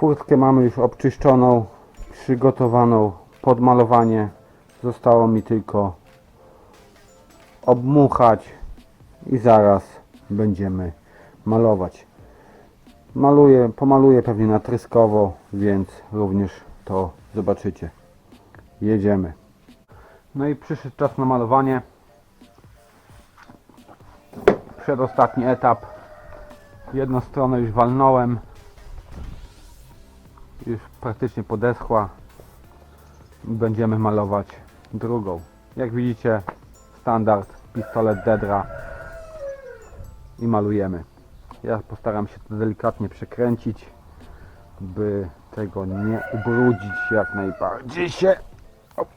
Furtkę mamy już obczyszczoną, przygotowaną pod malowanie. Zostało mi tylko obmuchać i zaraz będziemy malować. Maluję, pomaluję pewnie na tryskowo, więc również to zobaczycie. Jedziemy. No i przyszedł czas na malowanie. Przedostatni etap. Jedną stronę już walnąłem. Już praktycznie podeschła. Będziemy malować drugą. Jak widzicie, standard pistolet Dedra i malujemy. Ja postaram się to delikatnie przekręcić, by tego nie ubrudzić jak najbardziej się. Hop.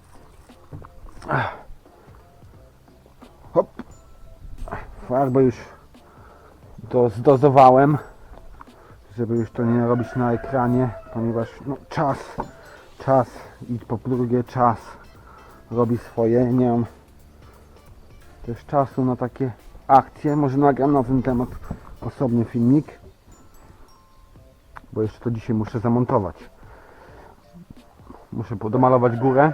Hop. Farbę już to zdozowałem, żeby już to nie robić na ekranie, ponieważ no, czas, czas i po drugie czas robi swoje. Nie mam też czasu na takie akcje. Może nagram na ten temat osobny filmik, bo jeszcze to dzisiaj muszę zamontować. Muszę domalować górę.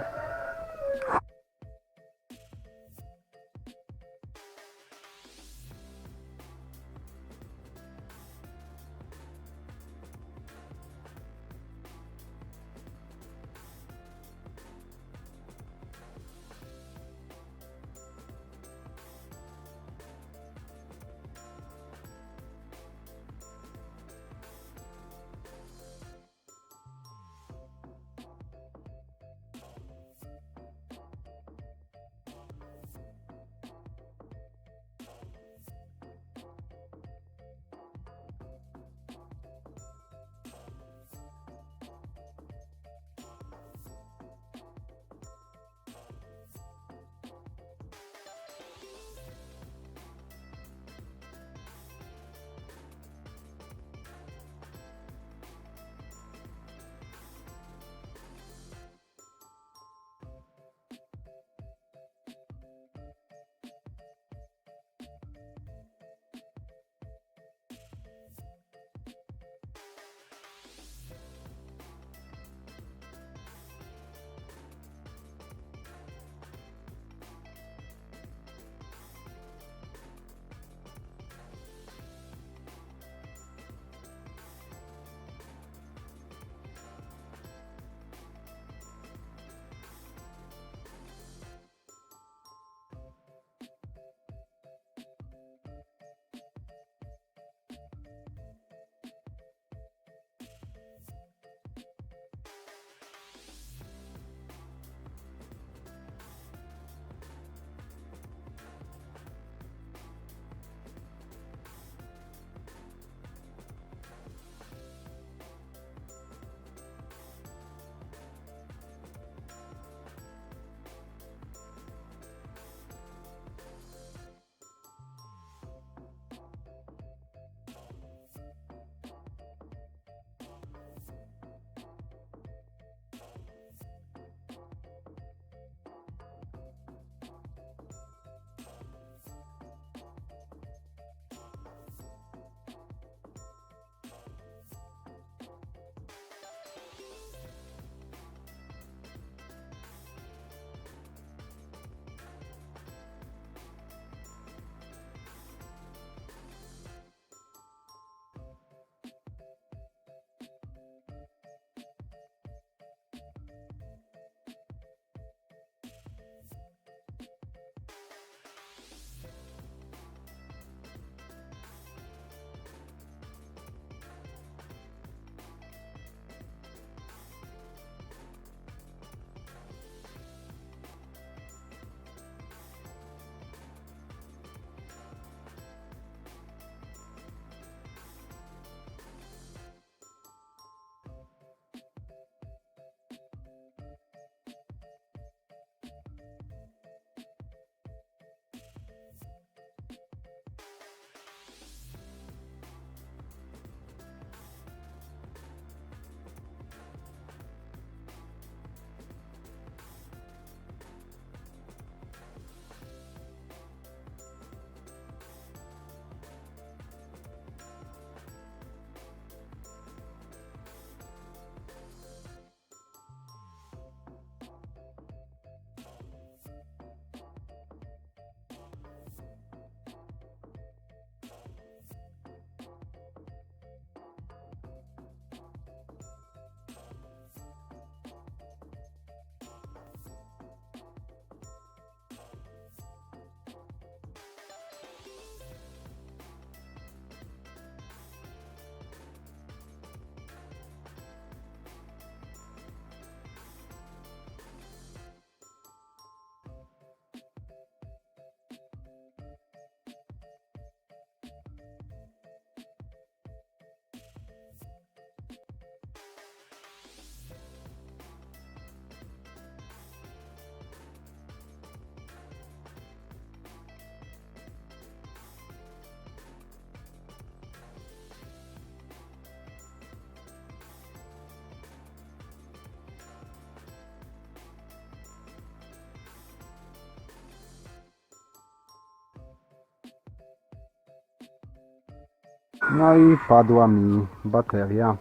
No i padła mi bateria,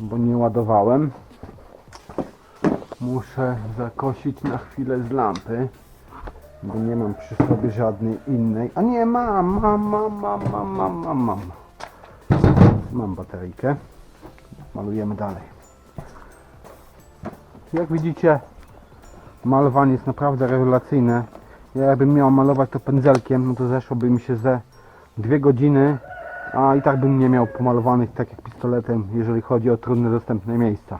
bo nie ładowałem. Muszę zakosić na chwilę z lampy, bo nie mam przy sobie żadnej innej. A nie, mam, mam, mam, mam, mam, mam, mam. Mam, mam. Malujemy dalej. Jak widzicie, malowanie jest naprawdę rewelacyjne. Ja jakbym miał malować to pędzelkiem, no to zeszłoby mi się ze dwie godziny, a i tak bym nie miał pomalowanych tak jak pistoletem, jeżeli chodzi o trudne dostępne miejsca.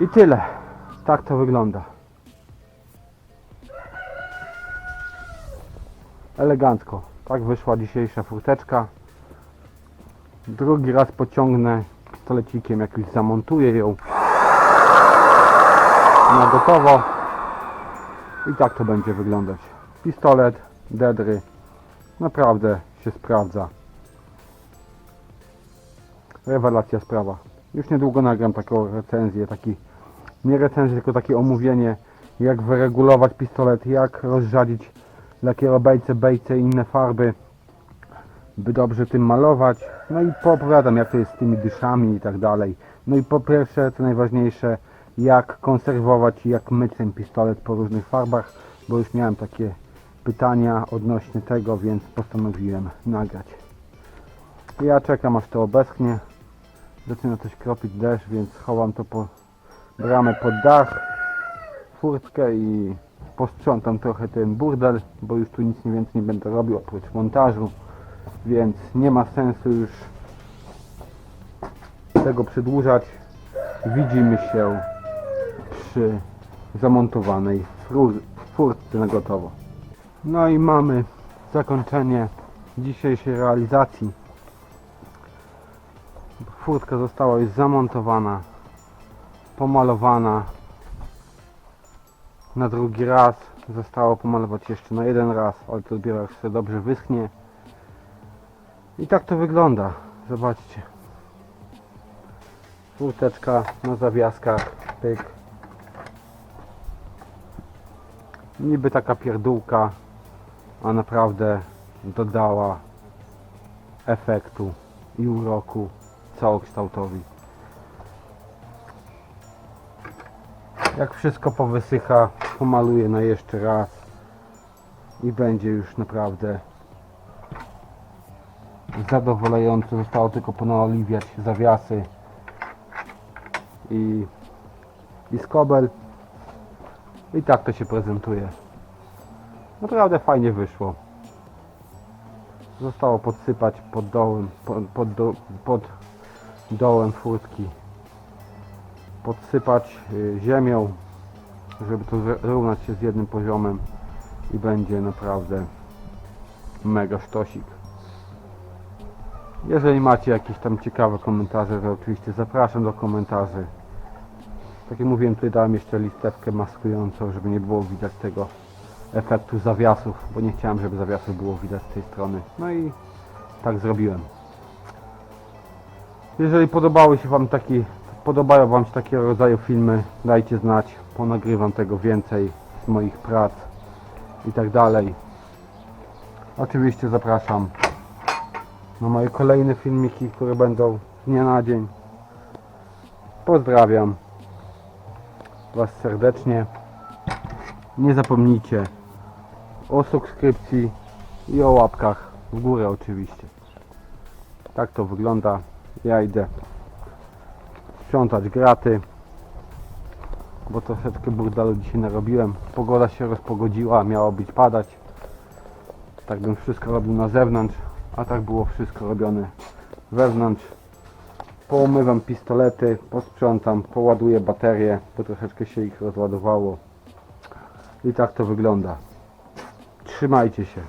I tyle. Tak to wygląda. Elegancko. Tak wyszła dzisiejsza furteczka. Drugi raz pociągnę pistolecikiem, jak już zamontuję ją na gotowo. I tak to będzie wyglądać. Pistolet, dedry. Naprawdę się sprawdza. Rewelacja sprawa. Już niedługo nagram taką recenzję, taki nie recenzję, tylko takie omówienie, jak wyregulować pistolet, jak rozrzadzić lakierobejce, bejce i inne farby, by dobrze tym malować. No i poopowiadam, jak to jest z tymi dyszami i tak dalej. No i po pierwsze, co najważniejsze, jak konserwować i jak myć ten pistolet po różnych farbach, bo już miałem takie pytania odnośnie tego, więc postanowiłem nagrać. Ja czekam aż to obeschnie. Zaczyna coś kropić deszcz, więc chowam to po bramę pod dach, furtkę i posprzątam trochę ten burdel, bo już tu nic nie więcej nie będę robił oprócz montażu, więc nie ma sensu już tego przedłużać. Widzimy się przy zamontowanej furtce na gotowo. No i mamy zakończenie dzisiejszej realizacji. Furtka została już zamontowana, pomalowana na drugi raz. Zostało pomalować jeszcze na jeden raz, ale to dopiero jak dobrze wyschnie. I tak to wygląda. Zobaczcie. Furteczka na zawiaskach, pyk. Niby taka pierdółka, a naprawdę dodała efektu i uroku całokształtowi. Jak wszystko powysycha, pomaluję na jeszcze raz i będzie już naprawdę zadowalająco. Zostało tylko ponaoliwiać zawiasy i, i skobel. I tak to się prezentuje. Naprawdę fajnie wyszło. Zostało podsypać pod dołem, pod, pod, do, pod dołem furtki. Podsypać y, ziemią, żeby to zrównać się z jednym poziomem i będzie naprawdę mega sztosik. Jeżeli macie jakieś tam ciekawe komentarze, to oczywiście zapraszam do komentarzy. Tak jak mówiłem, tutaj dałem jeszcze listewkę maskującą, żeby nie było widać tego efektu zawiasów, bo nie chciałem, żeby zawiasów było widać z tej strony. No i tak zrobiłem. Jeżeli podobały się Wam taki, podobają Wam się takie rodzaju filmy, dajcie znać, ponagrywam tego więcej z moich prac i tak dalej. Oczywiście zapraszam na moje kolejne filmiki, które będą z dnia na dzień. Pozdrawiam Was serdecznie. Nie zapomnijcie o subskrypcji i o łapkach w górę oczywiście. Tak to wygląda. Ja idę sprzątać graty, bo troszeczkę burdalu dzisiaj narobiłem. Pogoda się rozpogodziła, miało być padać. Tak bym wszystko robił na zewnątrz, a tak było wszystko robione wewnątrz. Poumywam pistolety, posprzątam, poładuję baterie, bo troszeczkę się ich rozładowało. I tak to wygląda. Trzymajcie się.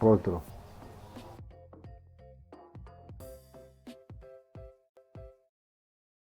Pozdro.